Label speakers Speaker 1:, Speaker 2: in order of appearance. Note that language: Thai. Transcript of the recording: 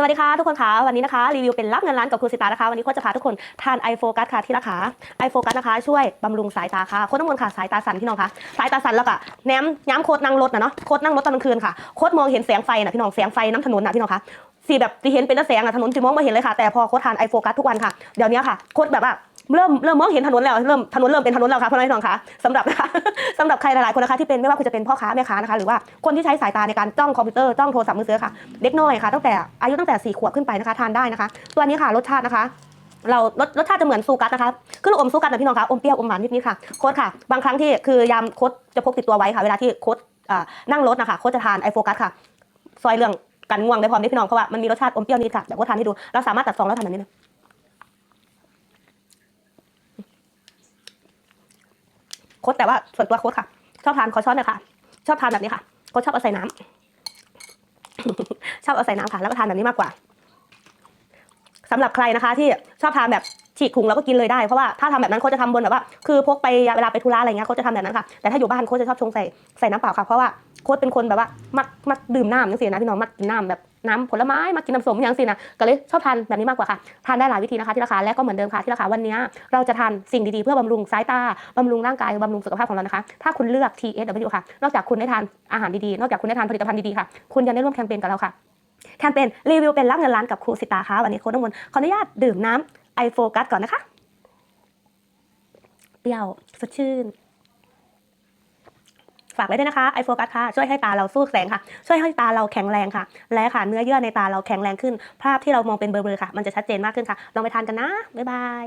Speaker 1: สวัสดีค่ะทุกคนค่ะวันนี้นะคะรีวิวเป็นรับเงินล้านกับครูสิตานะคะวันนี้โค้ชจะพาทุกคนทานไอโฟกัสค่ะที่ราคาไอโฟกัสนะคะ ช่วยบำรุงสายตาค่ะโค้ชน้ำมนต์ค่ะสายตาสั่นพี่น้องค่ะสายตาสั่นแล้วก็แหนมย้ำโค้ชนั่งรถนะเนาะโค้ชนั่งรถตอนกลางคืนค่ะโค้ชมองเห็นแสงไฟนะพี่น้องแสงไฟน้ำถนนนะพี่น้องค่ะสีแบบสี่เห็นเป็นแต่แสงอะถนนจะมองไม่เห็นเลยค่ะแต่พอโค้ชทานไอโฟกัสทุกวันค่ะเดี๋ยวนี้ค่ะโค้ชแบบว่า เริ่มเริ่มมองเห็นถนนแล้วเริ่มถนนเริ่มเป็นถนนแล้วค่ะพ่อแม่พี่น้องคะสำหรับนะคะสำหรับใครหลายๆคนนะคะที่เป็นไม่ว่าคุณจะเป็นพ่อค้าแม่ค้านะคะหรือว่าคนที่ใช้สายตาในการจ้องคอมพิวเตอร์จ้องโทรศัพท์มือถือค่ะเด็กน้อยค่ะตั้งแต่อายุตั้งแต่4ขวบขึ้นไปนะคะทานได้นะคะ ตัวนี้ค่ะรสชาตินะคะเรารสรสชาติจะเหมือนซูกัสนะคะคือลูกอมซูกัสนะพี่น้องคะอมเปรี้ยวอมหวานนิดๆค่ะโค้ดค่ะ บางครั้งที่คือยามโค้ดจะพกติดตัวไว้ค่ะ เวลาที่โค้ดนั่งรถนะคะโค้ดจะทานไอโฟกัสค่ะ ซอยเรื่องกันง่วงได้พร้อมได้พี่น้องเพราะว่ามันมีรสชาติอมเปรี้ยวนิดค่ะเดี๋ยวโค้ดทานให้ดูเราสามารถตัดซองแล้วทานแบบนี้นะ โค้ดแต่ว่าส่วนตัวโค้ดค่ะ ชอบทานขอช้อนหน่อยค่ะ ชอบทานแบบนี้ค่ะโค้ดชอบเอาใส่น้ำชอบเอาใส่น้ำค่ะแล้วก็ทานแบบนี้มากกว่าสำหรับใครนะคะ ที่ชอบทานแบบฉีกถุงแล้วก็กินเลยได้เพราะว่าถ้าทำแบบนั้นเขาจะทำบนแบบว่าคือพกไปเวลาไปธุระอะไรเงี้ยเขาจะทำแบบนั้นค่ะแต่ถ้าอยู่บ้านเขาจะชอบชงใส่ใส่น้ำเปล่าค่ะเพราะว่าโค้ดเป็นคนแบบว่ามักมักดื่มน้ำจังสินะพี่น้องมักกินน้ำแบบ น้ำผลไม้มักกินน้ำส้มอย่างสินะก็เลยชอบทานแบบนี้มากกว่าค่ะทานได้หลายวิธีนะคะที่ราคาและก็เหมือนเดิมค่ะที่ราคาวันนี้เราจะทานสิ่งดีๆเพื่อบำรุงสายตาบำรุงร่างกายบำรุงสุขภาพของเรานะคะ ถ้าคุณเลือก TSW ค่ะ นอกจากคุณได้ทานอาหารดีๆ นอกจากคุณได้ทานผลิตภัณฑ์ดีๆค่ะ คุณยังได้ร่วมแคมเปญกับเราค่ะ แคมเปญรีวิวเป็นรับเงินล้านกับครูสิตาค่ะวันนี้โค้ดน้ำมนต์ขออนุญาตดื่มน้ำไอโฟกัสก่อนนะคะ เปรี้ยวสดชื่น ฝากไว้ด้วยนะคะไอโฟกัสค่ะช่วยให้ตาเราสู้แสงค่ะ ช่วยให้ตาเราแข็งแรงค่ะ และค่ะเนื้อเยื่อในตาเราแข็งแรงขึ้น ภาพที่เรามองเป็นเบลอๆค่ะ มันจะชัดเจนมากขึ้นค่ะลองไปทานกันนะบ๊ายบาย